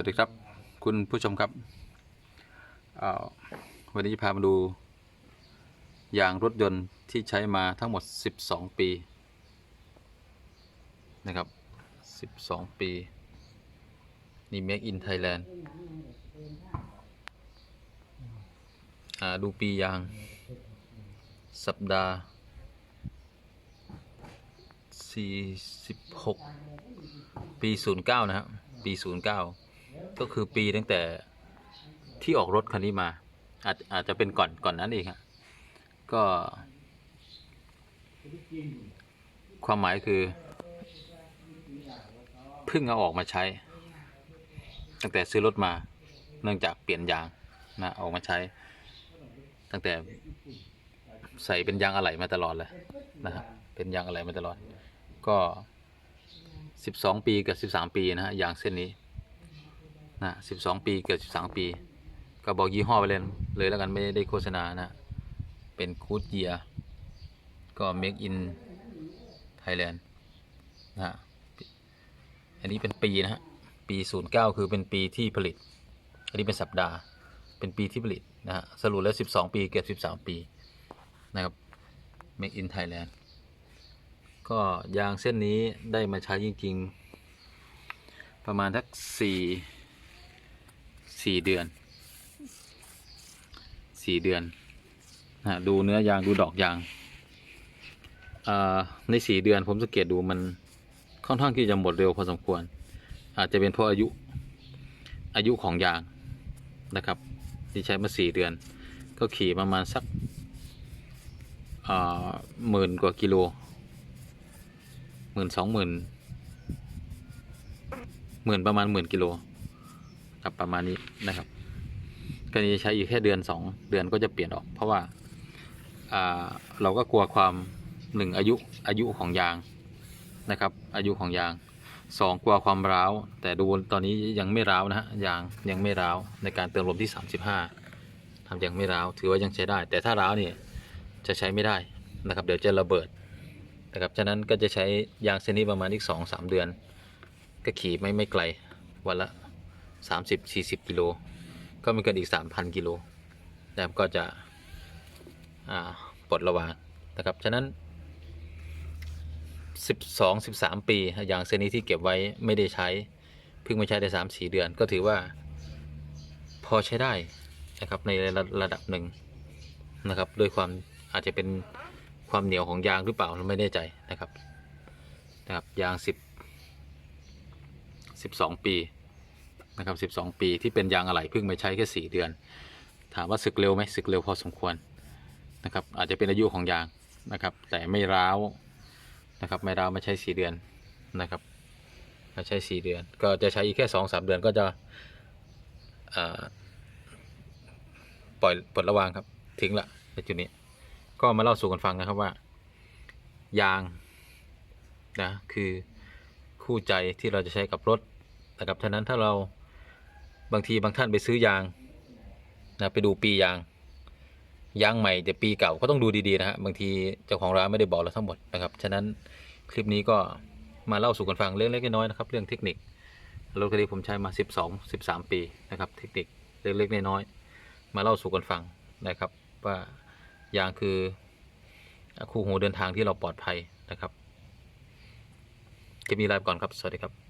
วัสดีครับคุณผู้ชมครับวันนี้จะพามาดูยางรถยนต์ที่ใช้มาทั้งหมด 12 ปีนะครับ 12 ปี นี่ Make in Thailand ดูปียาง สัปดาห์ 46 ปี 09 นะครับปี 09 ก็คือปีตั้งแต่ที่ออกรถคันนี้มา อาจอาจจะเป็นก่อนก่อนนั้นเองครับก็ ความหมายคือเพิ่งเอาออกมาใช้ ตั้งแต่ซื้อรถมา เนื่องจากเปลี่ยนยางนะออกมาใช้ ตั้งแต่ใส่เป็นยางอะไหล่มาตลอดเลยนะครับเป็นยางอะไหล่มาตลอด ก็12ปีกับ13ปีนะฮะยางเส้นนี้ นะ12ปีเกับ13ปี ก็บอกยี่ห้อไปเลยเลยแล้วกันไม่ได้โฆษณานะ เป็นคูดเยียก็ make in Thailand นะฮะอันนี้เป็นปีนะฮะ ปี 09 คือเป็นปีที่ผลิต อันนี้เป็นสัปดาห์ เป็นปีที่ผลิตนะฮะ สรุปแล้ว 12 ปีเกือบ13 ปี นะครับ make in Thailand ก็ยางเส้นนี้ได้มาใช้จริง ๆ ประมาณทักสี่ สี่เดือน สี่เดือนนะดูเนื้อยางดูดอกยางในสี่เดือนผมสังเกตดูมันค่อนข้างที่จะหมดเร็วพอสมควร อาจจะเป็นเพราะอายุอายุของยางนะครับ ที่ใช้มาสี่เดือน ก็ขี่ประมาณสักหมื่นกว่ากิโลหมื่นสองหมื่นหมื่นประมาณหมื่นกิโล ครับประมาณนี้นะครับก็จะใช้อยู่แค่เดือนสองเดือนก็จะเปลี่ยนออก เพราะว่าเราก็กลัวความหนึ่งอายุอายุของยางนะครับ อายุของยางสองกลัวความร้าว แต่ดูตอนนี้ยังไม่ร้าวนะฮะยางยังไม่ร้าวในการเติมลมที่ 35ทำยังไม่ร้าวถือว่ายังใช้ได้ แต่ถ้าร้าวนี่จะใช้ไม่ได้นะครับ เดี๋ยวจะระเบิดนะครับฉะนั้นก็จะใช้ยางเส้นนี้ประมาณอีกสองสามเดือน ก็ขี่ไม่ไม่ไกลวันละ สามสิบสี่สิบกิโล ก็ไม่เกินอีกสามพันกิโลนะครับก็จะปลดระวางนะครับ ฉะนั้นสิบสองสิบสามปียางเส้นนี้ที่เก็บไว้ไม่ได้ใช้ เพิ่งมาใช้ได้สามสี่เดือน ก็ถือว่าพอใช้ได้นะครับในระระดับหนึ่งนะครับด้วยความอาจจะเป็นความเหนียวของยางหรือเปล่าเราไม่แน่ใจนะครับนะครับยางสิบสิบสองปี นะครับสิบสองปีที่เป็นยางอะไหล่เพิ่งมาใช้แค่สี่เดือน ถามว่าสึกเร็วไหมสึกเร็วพอสมควรนะครับ อาจจะเป็นอายุของยางนะครับ แต่ไม่ร้าวนะครับไม่ร้าวมาใช้สี่เดือนนะครับมาใช้สี่เดือน ก็จะใช้อีกแค่สองสามเดือนก็จะปล่อยปลดระวางครับทิ้งละในจุดนี้ ก็มาเล่าสู่กันฟังนะครับว่า ยางนะคือคู่ใจที่เราจะใช้กับรถนะครับฉะนั้นถ้าเรา บางทีบางท่านไปซื้อยางนะไปดูปียาง ยางใหม่แต่ปีเก่าก็ต้องดูดีๆนะฮะบางทีเจ้าของร้านไม่ได้บอกเราทั้งหมดนะครับฉะนั้นคลิปนี้ก็มาเล่าสู่กันฟังเรื่องเล็กๆน้อยๆนะครับเรื่องเทคนิครถคันนี้ผมใช้มา 12 13 ปีนะครับเทคนิคเล็กๆน้อยๆมาเล่าสู่กันฟังนะครับว่ายางคือคู่หูเดินทางที่เราปลอดภัยนะครับคลิปนี้ลาไปก่อนครับ สวัสดีครับ